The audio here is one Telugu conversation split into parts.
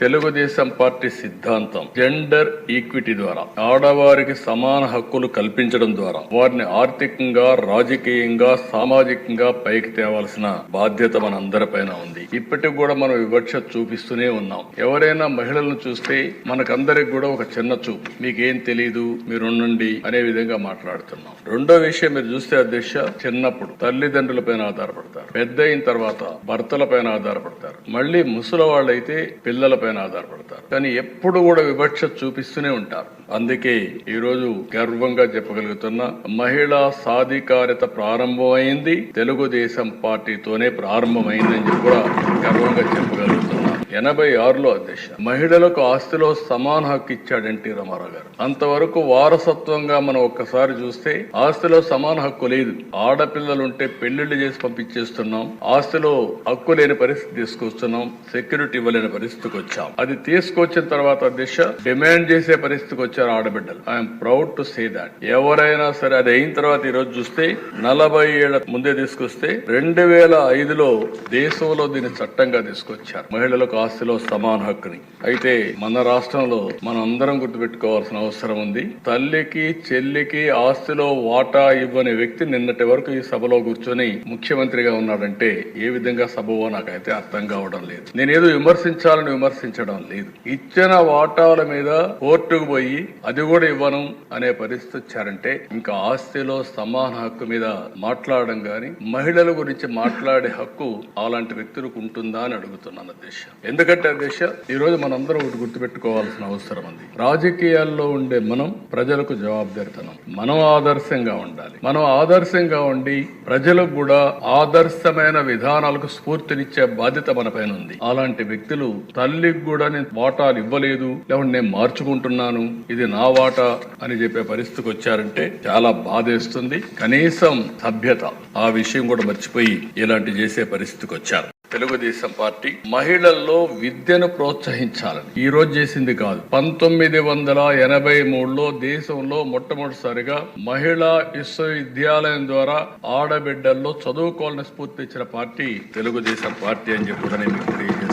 తెలుగుదేశం పార్టీ సిద్ధాంతం జెండర్ ఈక్విటీ ద్వారా ఆడవారికి సమాన హక్కులు కల్పించడం ద్వారా వారిని ఆర్థికంగా రాజకీయంగా సామాజికంగా పైకి తేవాల్సిన బాధ్యత మనందరిపైన ఉంది. ఇప్పటికి కూడా మనం వివక్ష చూపిస్తూనే ఉన్నాం. ఎవరైనా మహిళలను చూస్తే మనకందరికి కూడా ఒక చిన్న చూపు. మీకేం తెలియదు మీరుండండి అనే విధంగా మాట్లాడుతున్నాం. రెండో విషయం మీరు చూస్తే అధ్యక్ష చిన్నప్పుడు తల్లిదండ్రుల పైన ఆధారపడతారు. పెద్ద అయిన తర్వాత భర్తల పైన ఆధారపడతారు. మళ్ళీ ముసలి వాళ్ళైతే పిల్లల పైన ఆధారపడతారు. కానీ ఎప్పుడు కూడా వివక్ష చూపిస్తూనే ఉంటారు. అందుకే ఈరోజు గర్వంగా చెప్పగలుగుతున్న మహిళా సాధికారిత ప్రారంభమైంది తెలుగుదేశం పార్టీతోనే ప్రారంభమైందని చెప్పి కూడా గర్వంగా చెప్పగలుగుతున్నాం. ఎనభై ఆరులో అధ్యక్ష. మహిళలకు ఆస్తిలో సమాన హక్కు ఇచ్చాడు ఎన్టీ రామారావు గారు. అంతవరకు వారసత్వంగా మనం ఒక్కసారి చూస్తే ఆస్తిలో సమాన హక్కు లేదు. ఆడపిల్లలుంటే పెళ్ళిళ్ళు చేసి పంపించేస్తున్నాం. ఆస్తిలో హక్కు లేని పరిస్థితి తీసుకొస్తున్నాం. సెక్యూరిటీ ఇవ్వలేని పరిస్థితికి వచ్చాం. అది తీసుకొచ్చిన తర్వాత అధ్యక్ష డిమాండ్ చేసే పరిస్థితికి వచ్చారు ఆడబిడ్డలు. I'm proud to say that ఎవరైనా సరే అది అయిన తర్వాత ఈ రోజు చూస్తే నలభై ఏళ్ళ ముందే తీసుకొస్తే రెండు వేల ఐదులో దేశంలో దీన్ని చట్టంగా తీసుకొచ్చారు. మహిళలకు ఆస్తిలో సమాన హక్కుని. అయితే మన రాష్ట్రంలో మనం అందరం గుర్తుపెట్టుకోవాల్సిన అవసరం ఉంది. తల్లికి చెల్లికి ఆస్తిలో వాటా ఇవ్వని వ్యక్తి నిన్నటి వరకు ఈ సభలో కూర్చొని ముఖ్యమంత్రిగా ఉన్నాడంటే ఏ విధంగా సభవో నాకైతే అర్థం కావడం లేదు. నేనేదో విమర్శించాలని విమర్శించడం లేదు. ఇచ్చిన వాటాల మీద కోర్టుకు పోయి అది కూడా ఇవ్వను అనే పరిస్థితి వచ్చారంటే ఇంకా ఆస్తిలో సమాన హక్కు మీద మాట్లాడడం గాని మహిళల గురించి మాట్లాడే హక్కు అలాంటి వ్యక్తులకు ఉంటుందా అని అడుగుతున్నాను ఉద్దేశం ఎందుకంటే అధ్యక్ష ఈరోజు మనందరం ఒకటి గుర్తుపెట్టుకోవాల్సిన అవసరం ఉంది. రాజకీయాల్లో ఉండే మనం ప్రజలకు జవాబుదారితనం. మనం ఆదర్శంగా ఉండాలి. మనం ఆదర్శంగా ఉండి ప్రజలకు కూడా ఆదర్శమైన విధానాలకు స్ఫూర్తినిచ్చే బాధ్యత మన పైన ఉంది. అలాంటి వ్యక్తులు తల్లికి కూడా నేను వాటాలు ఇవ్వలేదు లేకుంటే నేను మార్చుకుంటున్నాను ఇది నా వాటా అని చెప్పే పరిస్థితికి వచ్చారంటే చాలా బాధేస్తుంది. కనీసం సభ్యత ఆ విషయం కూడా మర్చిపోయి ఇలాంటి చేసే పరిస్థితికి వచ్చారు. తెలుగుదేశం పార్టీ మహిళల్లో విద్యను ప్రోత్సహించాలని. ఈ రోజు చేసింది కాదు. పంతొమ్మిది వందల ఎనభై మూడులో దేశంలో మొట్టమొదటిసారిగా మహిళా విశ్వవిద్యాలయం ద్వారా ఆడబిడ్డల్లో చదువుకోవాలని స్ఫూర్తి ఇచ్చిన పార్టీ తెలుగుదేశం పార్టీ అని చెప్పి మీకు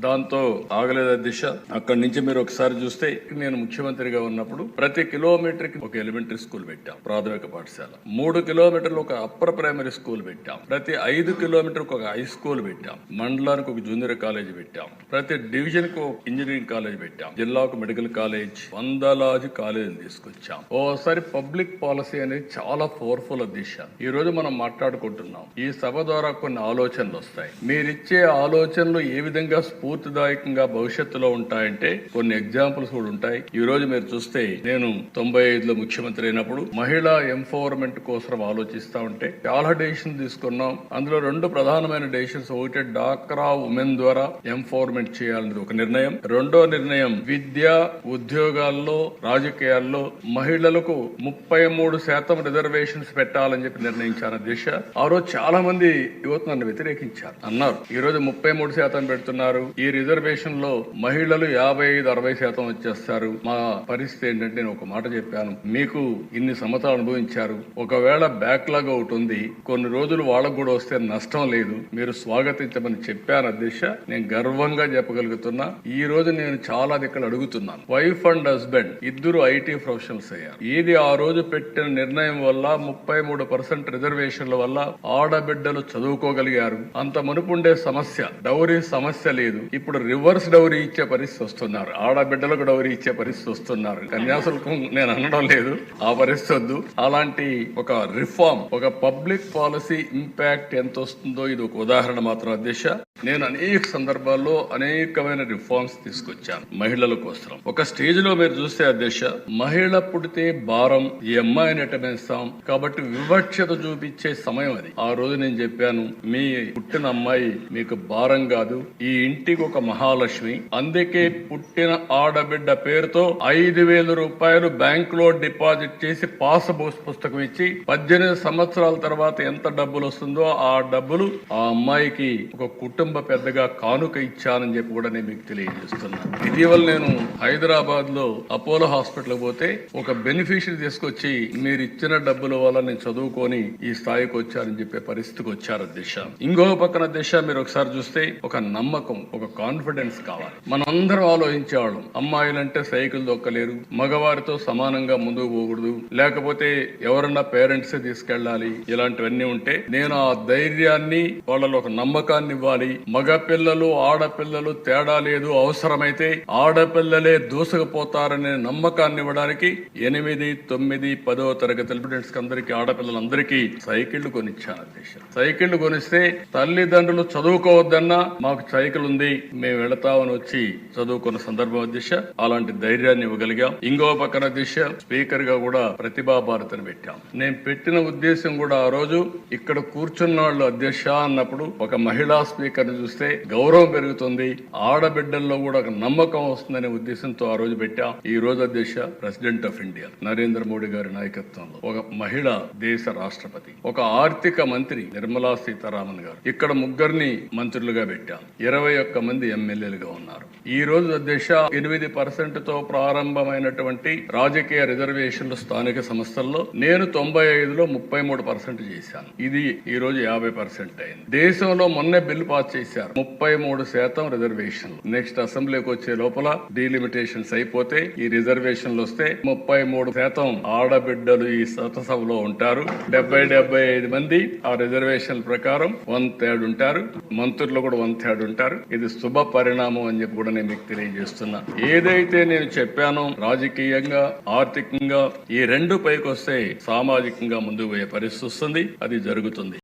దాంతో ఆగలేదు దిశ? అక్కడి నుంచి మీరు ఒకసారి చూస్తే నేను ముఖ్యమంత్రిగా ఉన్నప్పుడు ప్రతి కిలోమీటర్కి ఒక ఎలిమెంటరీ స్కూల్ పెట్టాం ప్రాథమిక పాఠశాల. మూడు కిలోమీటర్లు ఒక అప్పర్ ప్రైమరీ స్కూల్ పెట్టాం. ప్రతి ఐదు కిలోమీటర్కి ఒక హై స్కూల్ పెట్టాం. మండలానికి ఒక జూనియర్ కాలేజ్ పెట్టాం. ప్రతి డివిజన్కు ఒక ఇంజనీరింగ్ కాలేజ్ పెట్టాం. జిల్లాకు మెడికల్ కాలేజ్ వందలాది కాలేజీలు తీసుకొచ్చాం. ఓసారి పబ్లిక్ పాలసీ అనేది చాలా పవర్ఫుల్ దిశ. ఈ రోజు మనం మాట్లాడుకుంటున్నాం. ఈ సభ ద్వారా కొన్ని ఆలోచనలు వస్తాయి. మీరిచ్చే ఆలోచనలు ఏ విధంగా స్ఫూర్తిదాయకంగా భవిష్యత్తులో ఉంటాయంటే కొన్ని ఎగ్జాంపుల్స్ కూడా ఉంటాయి. ఈ రోజు మీరు చూస్తే నేను తొంభై ఐదులో ముఖ్యమంత్రి అయినప్పుడు మహిళా ఎంపవర్మెంట్ కోసం ఆలోచిస్తా ఉంటే చాలా డెసిషన్ తీసుకున్నాం. అందులో రెండు ప్రధానమైన డెసిషన్స్ ఒకటి డాక్రా ఉమెన్ ద్వారా ఎంపవర్మెంట్ చేయాలనేది ఒక నిర్ణయం. రెండో నిర్ణయం విద్య ఉద్యోగాల్లో రాజకీయాల్లో మహిళలకు ముప్పై మూడు శాతం రిజర్వేషన్స్ పెట్టాలని చెప్పి నిర్ణయించాను దిశ. ఆ రోజు చాలా మంది యువత నన్ను వ్యతిరేకించారు. అన్నారు ఈ రోజు ముప్పై మూడు శాతం పెడుతున్నారు. ఈ రిజర్వేషన్లో మహిళలు యాభై ఐదు అరవై శాతం వచ్చేస్తారు. మా పరిస్థితి ఏంటంటే నేను ఒక మాట చెప్పాను. మీకు ఇన్ని సంవత్సరాలు అనుభవించారు. ఒకవేళ బ్యాక్లాగ్ ఒకటి ఉంది కొన్ని రోజులు వాళ్ళకు కూడా వస్తే నష్టం లేదు. మీరు స్వాగతించమని చెప్పాను అధ్యక్ష. నేను గర్వంగా చెప్పగలుగుతున్నా. ఈ రోజు నేను చాలా ఇక్కడ అడుగుతున్నాను. వైఫ్ అండ్ హస్బెండ్ ఇద్దరు ఐటీ ప్రొఫెషనల్స్ అయ్యారు. ఇది ఆ రోజు పెట్టిన నిర్ణయం వల్ల ముప్పై మూడు పర్సెంట్ రిజర్వేషన్ల వల్ల ఆడబిడ్డలు చదువుకోగలిగారు. అంత మునుపుండే సమస్య డౌరీ సమస్య లేదు. ఇప్పుడు రివర్స్ డౌరీ ఇచ్చే పరిస్థితి వస్తున్నారు. ఆడబిడ్డలకు డౌరీ ఇచ్చే పరిస్థితి వస్తున్నారు. కన్యాశుల్కం నేను అనడం లేదు. ఆ పరిస్థితి వద్దు. అలాంటి ఒక రిఫార్మ్ ఒక పబ్లిక్ పాలసీ ఇంపాక్ట్ ఎంత వస్తుందో ఇది ఒక ఉదాహరణ మాత్రం అధ్యక్ష. నేను అనేక సందర్భాల్లో అనేకమైన రిఫార్మ్స్ తీసుకొచ్చాను మహిళల కోసం. ఒక స్టేజ్లో మీరు చూస్తే అధ్యక్ష మహిళ పుడితే భారం ఈ అమ్మాయిని ఎటమేస్తాం కాబట్టి వివక్షత చూపించే సమయం అది. ఆ రోజు నేను చెప్పాను మీ పుట్టిన అమ్మాయి మీకు భారం కాదు. ఈ ఇంటి ఇంటికి ఒక మహాలక్ష్మి. అందుకే పుట్టిన ఆడబిడ్డ పేరుతో ఐదు వేల రూపాయలు బ్యాంక్లో డిపాజిట్ చేసి పాస్ పుస్తకం ఇచ్చి పద్దెనిమిది సంవత్సరాల తర్వాత ఎంత డబ్బులు వస్తుందో ఆ డబ్బులు ఆ అమ్మాయికి ఒక కుటుంబ పెద్దగా కానుక ఇచ్చానని చెప్పి కూడా నేను మీకు తెలియజేస్తున్నాను ఇటీవల నేను హైదరాబాద్లో అపోలో హాస్పిటల్ పోతే ఒక బెనిఫిషియరీ తీసుకొచ్చి మీరు ఇచ్చిన డబ్బుల వల్ల నేను చదువుకొని ఈ స్థాయికి వచ్చారని చెప్పే పరిస్థితికి వచ్చారు దిశ. ఇంకో పక్కన దిశ మీరు ఒకసారి చూస్తే ఒక నమ్మకం ఒక కాన్ఫిడెన్స్ కావాలి. మనందరం ఆలోచించేవాళ్ళం. అమ్మాయిలంటే సైకిల్ దొక్కలేరు. మగవారితో సమానంగా ముందుకు పోకూడదు. లేకపోతే ఎవరన్నా పేరెంట్స్ తీసుకెళ్ళాలి. ఇలాంటివన్నీ ఉంటే నేను ఆ ధైర్యాన్ని వాళ్ళలో ఒక నమ్మకాన్ని ఇవ్వాలి. మగ పిల్లలు ఆడపిల్లలు తేడా లేదు అవసరమైతే ఆడపిల్లలే దూసుకుపోతారనే నమ్మకాన్ని ఇవ్వడానికి ఎనిమిది తొమ్మిది పదో తరగతి స్టూడెంట్స్ అందరికీ ఆడపిల్లలందరికీ సైకిళ్ళు కొనిచ్చాను సైకిళ్ళు కొనిస్తే తల్లిదండ్రులు చదువుకోవద్దన్నా మాకు సైకిల్ ఉంది. మేము వెళతామని వచ్చి చదువుకున్న సందర్భం దిశ అలాంటి ధైర్యాన్ని ఇవ్వగలిగాం. ఇంకో పక్కన దిశ స్పీకర్గా కూడా ప్రతిభా భారతిని పెట్టాం. నేను పెట్టిన ఉద్దేశం కూడా ఆ రోజు ఇక్కడ కూర్చున్న వాళ్ళు అధ్యక్ష అన్నప్పుడు ఒక మహిళా స్పీకర్ని చూస్తే గౌరవం పెరుగుతుంది ఆడబిడ్డల్లో కూడా ఒక నమ్మకం వస్తుందనే ఉద్దేశంతో ఆ రోజు పెట్టాం. ఈ రోజు అధ్యక్ష president of India Narendra Modi గారి నాయకత్వంలో ఒక మహిళ దేశ రాష్ట్రపతి ఒక ఆర్థిక మంత్రి నిర్మలా సీతారామన్ గారు. ఇక్కడ ముగ్గురిని మంత్రులుగా పెట్టాం. ఇరవై ఒక్క మంది ఎమ్మెల్యేలుగా ఉన్నారు. ఈ రోజు అధ్యక్ష ఎనిమిది పర్సెంట్తో ప్రారంభమైనటువంటి రాజకీయ రిజర్వేషన్లు స్థానిక సంస్థల్లో నేను తొంభై ఐదులో ముప్పై మూడు పర్సెంట్ చేశాను. ఇది ఈ రోజు యాభై పర్సెంట్ అయింది. దేశంలో మొన్నే బిల్లు పాస్ చేశారు. ముప్పై మూడు శాతం రిజర్వేషన్ నెక్స్ట్ అసెంబ్లీకి వచ్చే లోపల డీలిమిటేషన్స్ అయిపోతే ఈ రిజర్వేషన్లు వస్తే ముప్పై మూడు శాతం ఆడబిడ్డలు ఈ సభలో ఉంటారు. డెబ్బై డెబ్బై ఐదు మంది ఆ రిజర్వేషన్ ప్రకారం వన్ థర్డ్ ఉంటారు. మంత్రులు కూడా వన్ థర్డ్ ఉంటారు. ఇది శుభ పరిణామం అని చెప్పి కూడా నేను మీకు తెలియజేస్తున్నా. ఏదైతే నేను చెప్పానో రాజకీయంగా ఆర్థికంగా ఈ రెండు పైకి వస్తే సామాజికంగా ముందుకు పోయే పరిస్థితి వస్తుంది అది జరుగుతుంది.